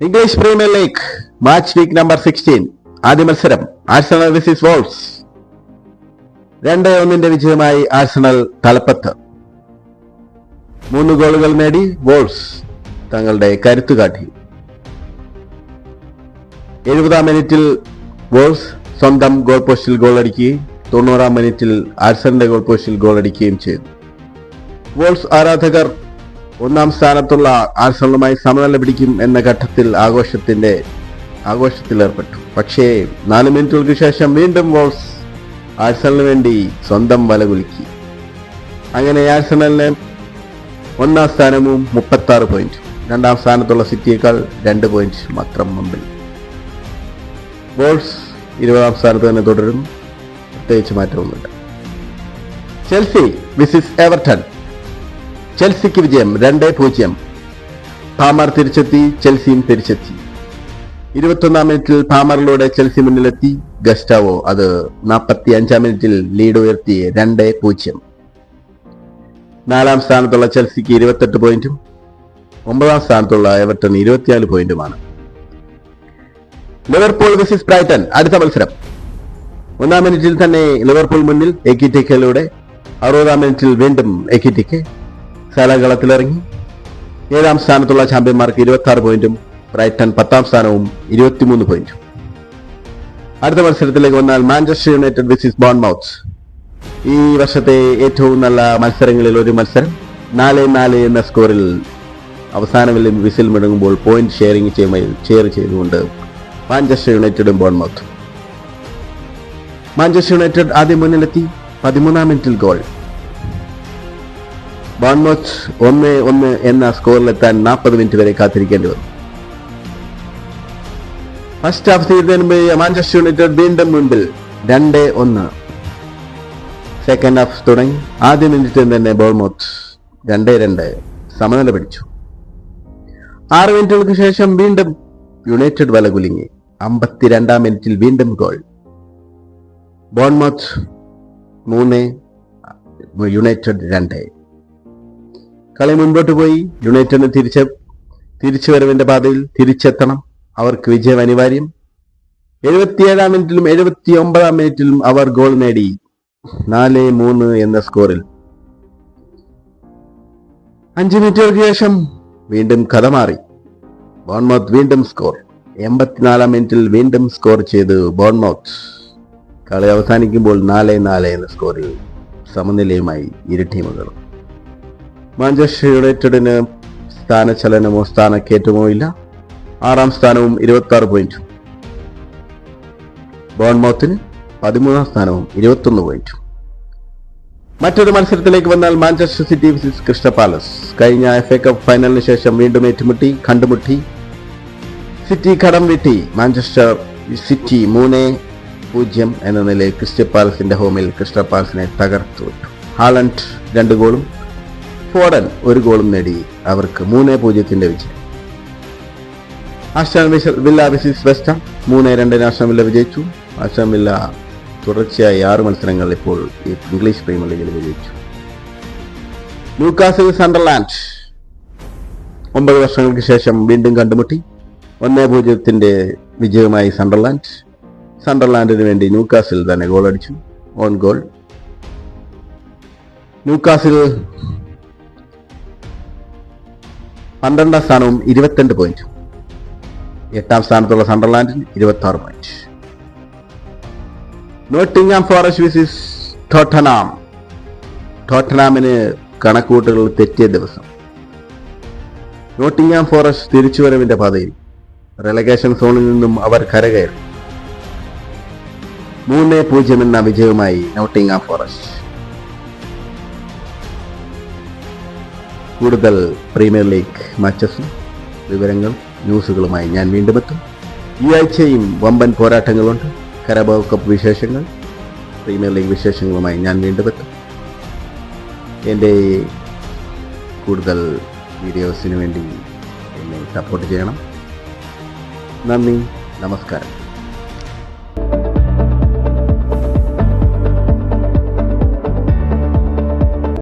English Premier League match week number sixteen ആദ്യ മത്സരം Arsenal വിസിസ് walls രണ്ട് ഒന്നിന്റെ വിജയമായി ആഴ്സണൽ തലപ്പത്ത്. മൂന്ന് ഗോളുകൾ നേടി വോൾസ് തങ്ങളുടെ കരുത്തു കാട്ടി എഴുപതാം മിനിറ്റിൽ വോൾസ് സ്വന്തം ഗോൾ പോസ്റ്റിൽ ഗോൾ ഗോളടിക്കുകയും തൊണ്ണൂറാം മിനിറ്റിൽ ആഴ്സണലിന്റെ ഗോൾ പോസ്റ്റിൽ ഗോളടിക്കുകയും ചെയ്തു. വോൾസ് ആരാധകർ ഒന്നാം സ്ഥാനത്തുള്ള ആഴ്സണലുമായി സമനില പിടിക്കും എന്ന ഘട്ടത്തിൽ ആഘോഷത്തിന്റെ ആഘോഷത്തിൽ ഏർപ്പെട്ടു. പക്ഷേ നാല് മിനിറ്റുകൾക്ക് ശേഷം വീണ്ടും വോൾസ് ആഴ്സണലിന് വേണ്ടി സ്വന്തം വല കുലുക്കി. അങ്ങനെ ആഴ്സണലിന് ഒന്നാം സ്ഥാനവും മുപ്പത്തി ആറ് പോയിന്റ്. രണ്ടാം സ്ഥാനത്തുള്ള സിറ്റിയേക്കാൾ രണ്ട് പോയിന്റ് മാത്രം മുമ്പിൽ. വോൾസ് ഇരുപതാം സ്ഥാനത്ത് തന്നെ തുടരും പ്രത്യേകിച്ച് മാറ്റമൊന്നുമില്ല. Chelsea versus Everton. ചെൽസിക്ക് വിജയം രണ്ട് പൂജ്യം. പാമർ തിരിച്ചെത്തി ചെൽസിയും തിരിച്ചെത്തി. ഇരുപത്തൊന്നാം മിനിറ്റിൽ പാമറിലൂടെ ചെൽസി മുന്നിലെത്തി. ഗസ്റ്റാവോ അത് നാൽപ്പത്തി അഞ്ചാം മിനിറ്റിൽ ലീഡ് ഉയർത്തി രണ്ട് പൂജ്യം. നാലാം സ്ഥാനത്തുള്ള ചെൽസിക്ക് ഇരുപത്തെട്ട് പോയിന്റും ഒമ്പതാം സ്ഥാനത്തുള്ള എവർട്ടൺ ഇരുപത്തിനാല് പോയിന്റുമാണ്. ലിവർപൂൾ വിസിസ് ബ്രൈറ്റൺ അടുത്ത മത്സരം. ഒന്നാം മിനിറ്റിൽ തന്നെ ലിവർപൂൾ മുന്നിൽ എക്കിറ്റിക്കയിലൂടെ അറുപതാം മിനിറ്റിൽ വീണ്ടും എക്കിറ്റിക്ക് സലകളത്തിലിറങ്ങി ഏഴാം സ്ഥാനത്തുള്ള ചാമ്പ്യന്മാർക്ക് ഇരുപത്തി ആറ് പോയിന്റും ബ്രൈറ്റൺ പത്താം സ്ഥാനവും ഇരുപത്തിമൂന്ന് പോയിന്റും. അടുത്ത മത്സരത്തിലേക്ക് വന്നാൽ മാഞ്ചസ്റ്റർ യുണൈറ്റഡ് വിസിസ് ബോൺമൗത്ത് ഈ വർഷത്തെ ഏറ്റവും നല്ല മത്സരങ്ങളിൽ ഒരു മത്സരം. നാല് നാല് എന്ന സ്കോറിൽ അവസാന വിസിൽ മുടങ്ങുമ്പോൾ പോയിന്റ് ഷെയറിംഗ് ചെയ്യുമ്പോൾ ഷെയർ ചെയ്തുകൊണ്ട് മാഞ്ചസ്റ്റർ യുണൈറ്റഡും ബോൺമൗത്തും മാഞ്ചസ്റ്റർ യുണൈറ്റഡ് ആദ്യം മുന്നിലെത്തി. പതിമൂന്നാം മിനിറ്റിൽ ഗോൾ ബോൺമോത്ത് ഒന്ന് ഒന്ന് എന്ന സ്കോറിലെത്താൻ നാൽപ്പത് മിനിറ്റ് വരെ കാത്തിരിക്കേണ്ടി വന്നു. ഫസ്റ്റ് ഹാഫ് തീരുന്നതിന് മുമ്പ് മാഞ്ചസ്റ്റർ യുണൈറ്റഡ് വീണ്ടും മുൻപിൽ രണ്ട് ഒന്ന്. സെക്കൻഡ് ഹാഫ് തുടങ്ങി. ആദ്യ മിനിറ്റിൽ തന്നെ ബോൾമോത്ത് രണ്ട് രണ്ട് സമനില പിടിച്ചു. ആറ് മിനിറ്റുകൾക്ക് ശേഷം വീണ്ടും യുണൈറ്റഡ് വല കുലുങ്ങി. അമ്പത്തിരണ്ടാം മിനിറ്റിൽ വീണ്ടും ഗോൾ. ബോൺമോത്ത് മൂന്ന് യുണൈറ്റഡ് രണ്ട്. കളി മുൻപോട്ട് പോയി. യുണൈറ്റഡിന് തിരിച്ച് തിരിച്ചുവരവിന്റെ പാതയിൽ തിരിച്ചെത്തണം. അവർക്ക് വിജയം അനിവാര്യം. എഴുപത്തിയേഴാം മിനിറ്റിലും എഴുപത്തി ഒമ്പതാം മിനിറ്റിലും അവർ ഗോൾ നേടി. നാല് മൂന്ന് എന്ന സ്കോറിൽ. അഞ്ച് മിനിറ്റുകൾക്ക് ശേഷം വീണ്ടും കഥ മാറി. ബോൺമൗത്ത് വീണ്ടും സ്കോർ. എൺപത്തിനാലാം മിനിറ്റിൽ വീണ്ടും സ്കോർ ചെയ്ത് ബോൺമൗത്ത്. കളി അവസാനിക്കുമ്പോൾ നാല് നാല് എന്ന സ്കോറിൽ സമനിലയുമായി ഇരു ടീമുകളും. മാഞ്ചസ്റ്റർ യുണൈറ്റഡിന് സ്ഥാനചലനമോ സ്ഥാനക്കയറ്റമോ ഇല്ല. ആറാം സ്ഥാനവും ഇരുപത്തി ആറ് പോയിന്റും ബോൺമൗത്തിന് പതിമൂന്നാം സ്ഥാനവും ഇരുപത്തൊന്ന് പോയിന്റും മറ്റൊരു മത്സരത്തിലേക്ക് വന്നാൽ Manchester City versus Crystal Palace. കഴിഞ്ഞ എഫ് എ കപ്പ് ഫൈനലിന് ശേഷം വീണ്ടും ഏറ്റുമുട്ടി കണ്ടുമുട്ടി. സിറ്റി കടം വിട്ടി. മാഞ്ചസ്റ്റർ സിറ്റി മൂന്ന് പൂജ്യം എന്ന നിലയിൽ ക്രിസ്റ്റ പാലസിന്റെ ഹോമിൽ ക്രിസ്റ്റ പാലസിനെ തകർത്തു. ഹാലൻഡ് രണ്ട് ഗോളും ഫോഡൻ ഒരു ഗോളും നേടി അവർക്ക് മൂന്ന് പൂജ്യത്തിന്റെ വിജയം. ആസ്റ്റൺ വിസ- വില്ല വിസിസ് വെസ്റ്റം മൂന്ന് രണ്ടിന് ആസ്റ്റൺ വില്ല വിജയിച്ചു. ആസ്റ്റൺ വില്ല തുടർച്ചയായി ആറ് മത്സരങ്ങൾ ഇപ്പോൾ ഇംഗ്ലീഷ് പ്രീമിയർ ലീഗിൽ വിജയിച്ചു. ന്യൂകാസിൽ സണ്ടർലാൻഡ് ഒമ്പത് വർഷങ്ങൾക്ക് ശേഷം വീണ്ടും കണ്ടുമുട്ടി. ഒന്നേ പൂജ്യത്തിന്റെ വിജയമായി സണ്ടർലാൻഡ്. സണ്ടർലാൻഡിന് വേണ്ടി ന്യൂകാസിൽ തന്നെ ഗോൾ അടിച്ചു ഓൺ ഗോൾ. ന്യൂകാസിൽ പന്ത്രണ്ടാം സ്ഥാനവും ഇരുപത്തിരണ്ട് പോയിന്റ് എട്ടാം സ്ഥാനത്തുള്ള സണ്ടർലാൻഡിന് ഇരുപത്തി ആറ് point Nottingham Forest versus Tottenham. ടോട്ടനാമിന് കണക്കൂട്ടുകൾ തെറ്റിയ ദിവസം. നോട്ടിംഗാം ഫോറസ്റ്റ് തിരിച്ചുവരവിന്റെ പാതയിൽ റെലഗേഷൻ സോണിൽ നിന്നും അവർ കരകയറി. മൂന്ന് പൂജ്യം എന്ന വിജയവുമായി നോട്ടിംഗാം ഫോറസ്റ്റ്. കൂടുതൽ പ്രീമിയർ ലീഗ് മാച്ചസും വിവരങ്ങൾ ന്യൂസുകളുമായി ഞാൻ വീണ്ടും എത്തും. ഈ ആഴ്ചയും വമ്പൻ പോരാട്ടങ്ങളുണ്ട്. കരബാവ് കപ്പ് വിശേഷങ്ങൾ പ്രീമിയർ ലീഗ് വിശേഷങ്ങളുമായി ഞാൻ വീണ്ടും എത്തും. എന്റെ കൂടുതൽ വീഡിയോസിന് വേണ്ടി എന്നെ സപ്പോർട്ട് ചെയ്യണം. നന്ദി നമസ്കാരം.